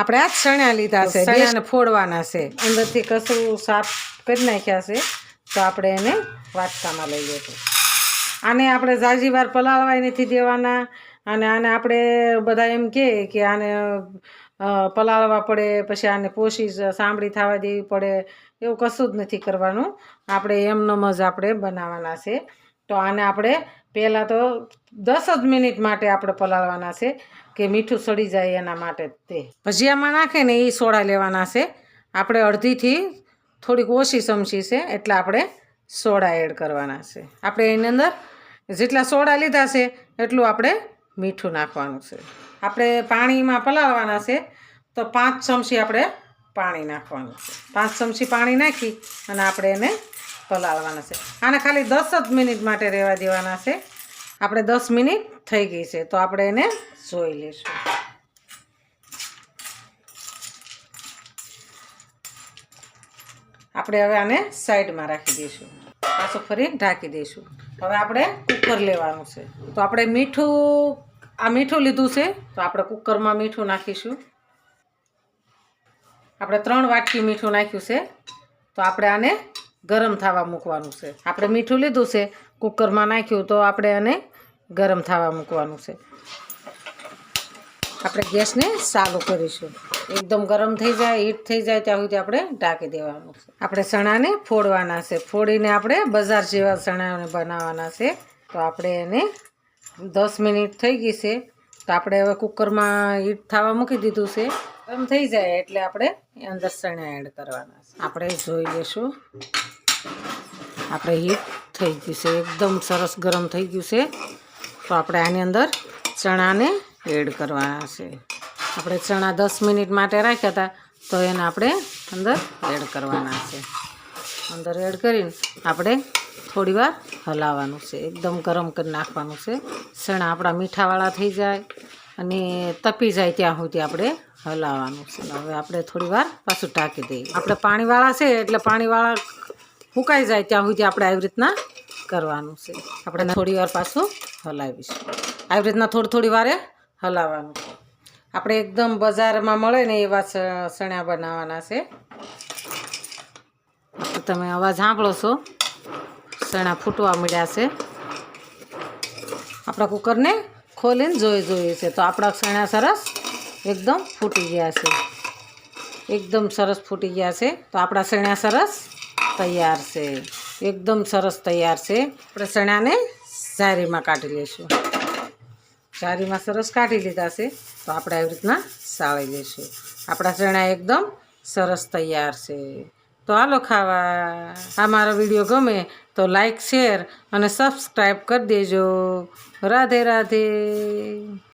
આપણે આ જ ચણ્યા લીધા છે ચણ્યાને ફોડવાના છે. અંદરથી કશું સાફ કરી નાખ્યા છે તો આપણે એને વાટકામાં લઈ લઈશું આને આપણે ઝાઝી વાર પલાળવાય નથી દેવાના અને આને આપણે બધા એમ કહે કે આને પલાળવા પડે પછી આને પોષી સાંભળી થવા દેવી પડે એવું કશું જ નથી કરવાનું. આપણે એમનેમ જ આપણે બનાવવાના છે. તો આને આપણે પહેલાં તો દસ જ મિનિટ માટે આપણે પલાળવાના છે કે મીઠું સડી જાય એના માટે તે. ભજીયામાં નાખે ને એ સોડા લેવાના છે. આપણે અડધીથી થોડીક ઓછી ચમચી છે એટલે આપણે સોડા એડ કરવાના છે. આપણે એની અંદર જેટલા સોડા લીધા છે એટલું આપણે મીઠું નાખવાનું છે. આપણે પાણીમાં પલાળવાના છે તો પાંચ ચમચી આપણે પાણી નાખવાનું છે. પાંચ ચમચી પાણી નાખી અને આપણે એને પલાળવાના છે. આને ખાલી દસ જ મિનિટ માટે રહેવા દેવાના છે. આપણે દસ મિનિટ થઈ ગઈ છે, તો આપણે એને જોઈ લઈશું. આપણે હવે આને સાઈડમાં રાખી દઈશું. પાછું ફરી ઢાંકી દઈશું. હવે આપણે કુકર લેવાનું છે. તો આપણે મીઠું, આ મીઠું લીધું છે, તો આપણે કુકરમાં મીઠું નાખીશું. આપણે ત્રણ વાટકી મીઠું નાખ્યું છે, તો આપણે આને ગરમ થવા મૂકવાનું છે. આપણે મીઠું લીધું છે, કુકરમાં નાખ્યું તો આપણે એને ગરમ થવા મૂકવાનું છે. આપણે ગેસને ચાલુ કરીશું. એકદમ ગરમ થઈ જાય, હીટ થઈ જાય ત્યાં સુધી આપણે ઢાંકી દેવાનું છે. આપણે ચણાને ફોડવાના છે. ફોડીને આપણે બજાર જેવા ચણાને બનાવવાના છે. તો આપણે એને દસ મિનિટ થઈ ગઈ છે. તો આપણે હવે કુકરમાં હીટ થવા મૂકી દીધું છે. ગરમ થઈ જાય એટલે આપણે અંદર ચણા એડ કરવાના છે. આપણે જોઈ લઈશું. આપણે હીટ થઈ ગયું છે. એકદમ સરસ ગરમ થઈ ગયું છે. તો આપણે આની અંદર ચણાને એડ કરવાના છે. આપણે ચણા દસ મિનિટ માટે રાખ્યા હતા, તો એને આપણે અંદર એડ કરવાના છે. અંદર એડ કરીને આપણે થોડીવાર હલાવવાનું છે. એકદમ ગરમ કરી નાખવાનું છે. ચણા આપણા મીઠાવાળા થઈ જાય. અને તપી જાય ત્યાં સુધી આપણે હલાવવાનું છે. હવે આપણે થોડી વાર પાછું ઢાંકી દઈએ. આપણે પાણીવાળા છે એટલે પાણીવાળા ફૂંકાઈ જાય ત્યાં સુધી આપણે આવી રીતના કરવાનું છે. આપણે થોડી વાર પાછું હલાવીશું. આવી રીતના થોડી થોડી વારે હલાવવાનું આપણે એકદમ બજારમાં મળે ને એવા સણ્યા બનાવવાના છે. તમે અવાજ સાંભળો છો? સણા ફૂટવા મળ્યા છે. આપણા કુકરને ખોલીને જોઈ જોઈએ છે. તો આપણા ચણા સરસ એકદમ ફૂટી ગયા છે. એકદમ સરસ ફૂટી ગયા છે. તો આપણા ચણા સરસ તૈયાર છે. એકદમ સરસ તૈયાર છે. આપણે ચણાને ઝારીમાં કાઢી લઈશું. ઝારીમાં સરસ કાઢી લીધા છે. તો આપણે આવી રીતના સાળી લઈશું. આપણા ચણા એકદમ સરસ તૈયાર છે. તો હાલો ખાવા. આ મારો વીડિયો ગમે તો લાઈક શેર અને સબસ્ક્રાઈબ કરી દેજો. રાધે રાધે.